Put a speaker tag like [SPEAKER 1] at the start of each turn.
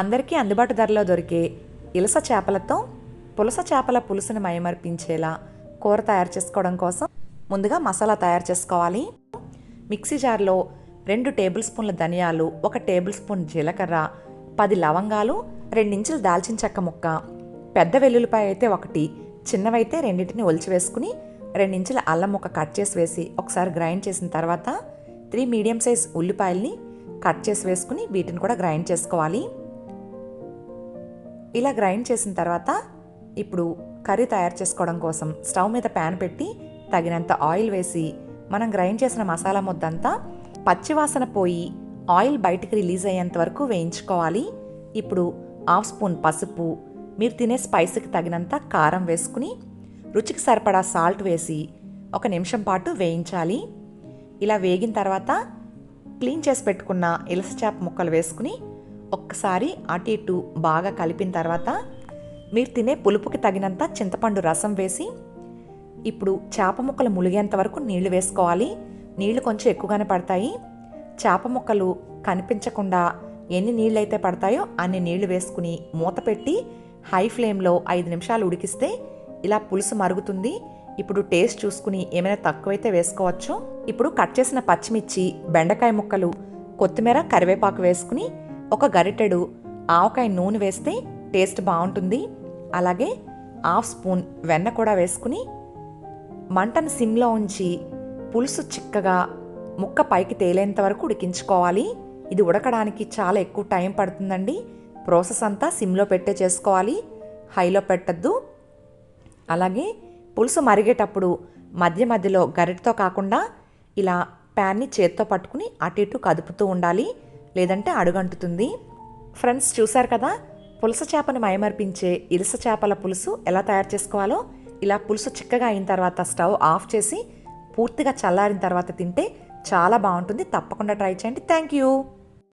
[SPEAKER 1] అందరికీ అందుబాటు ధరలో దొరికే ఇలస చేపలతో పులస చేపల పులుసుని మయమర్పించేలా కూర తయారు చేసుకోవడం కోసం ముందుగా మసాలా తయారు చేసుకోవాలి. మిక్సీ జార్లో రెండు టేబుల్ స్పూన్ల ధనియాలు ఒక టేబుల్ స్పూన్ జీలకర్ర పది లవంగాలు రెండించులు దాల్చిన చెక్క ముక్క పెద్ద వెల్లుల్లిపాయ అయితే ఒకటి చిన్నవైతే రెండింటిని ఒలిచి వేసుకుని రెండించుల అల్లం ముక్క కట్ చేసి వేసి ఒకసారి గ్రైండ్ చేసిన తర్వాత త్రీ మీడియం సైజ్ ఉల్లిపాయల్ని కట్ చేసి వేసుకుని వీటిని కూడా గ్రైండ్ చేసుకోవాలి. ఇలా గ్రైండ్ చేసిన తర్వాత ఇప్పుడు కర్రీ తయారు చేసుకోవడం కోసం స్టవ్ మీద ప్యాన్ పెట్టి తగినంత ఆయిల్ వేసి మనం గ్రైండ్ చేసిన మసాలా ముద్దంతా పచ్చివాసన పోయి ఆయిల్ బయటికి రిలీజ్ అయ్యేంత వరకు వేయించుకోవాలి. ఇప్పుడు హాఫ్ స్పూన్ పసుపు మీరు తినే స్పైస్కి తగినంత కారం వేసుకుని రుచికి సరిపడా సాల్ట్ వేసి ఒక నిమిషం పాటు వేయించాలి. ఇలా వేగిన తర్వాత క్లీన్ చేసి పెట్టుకున్న ఇలస చేప ముక్కలు వేసుకుని ఒక్కసారి అటు ఇటు బాగా కలిపిన తర్వాత మీరు తినే పులుపుకి తగినంత చింతపండు రసం వేసి ఇప్పుడు చేప ముక్కలు ములిగేంత వరకు నీళ్ళు వేసుకోవాలి. నీళ్ళు కొంచెం ఎక్కువగానే పడతాయి. చేప ముక్కలు కనిపించకుండా ఎన్ని నీళ్ళైతే పడతాయో అన్ని నీళ్ళు వేసుకుని మూత పెట్టి హై ఫ్లేమ్లో ఐదు నిమిషాలు ఉడికిస్తే ఇలా పులుసు మరుగుతుంది. ఇప్పుడు టేస్ట్ చూసుకుని ఏమైనా తక్కువైతే వేసుకోవచ్చు. ఇప్పుడు కట్ చేసిన పచ్చిమిర్చి బెండకాయ ముక్కలు కొత్తిమీర కరివేపాకు వేసుకుని ఒక గరిటెడు ఆవకాయ నూనె వేస్తే టేస్ట్ బాగుంటుంది. అలాగే హాఫ్ స్పూన్ వెన్న కూడా వేసుకుని మంటను సిమ్లో ఉంచి పులుసు చిక్కగా ముక్క పైకి తేలేంత వరకు ఉడికించుకోవాలి. ఇది ఉడకడానికి చాలా ఎక్కువ టైం పడుతుందండి. ప్రాసెస్ అంతా సిమ్లో పెట్టే చేసుకోవాలి. హైలో పెట్టద్దు. అలాగే పులుసు మరిగేటప్పుడు మధ్య మధ్యలో గరిటతో కాకుండా ఇలా ప్యాన్ని చేత్తో పట్టుకుని అటు ఇటు కదుపుతూ ఉండాలి. లేదంటే అడుగంటుతుంది. ఫ్రెండ్స్ చూశారు కదా? పులస చేపను మయమర్పించే ఇలస చేపల పులుసు ఎలా తయారు చేసుకోవాలో? ఇలా పులుసు చిక్కగా అయిన తర్వాత స్టవ్ ఆఫ్ చేసి పూర్తిగా చల్లారిన తర్వాత తింటే చాలా బాగుంటుంది. తప్పకుండా ట్రై చేయండి. Thank you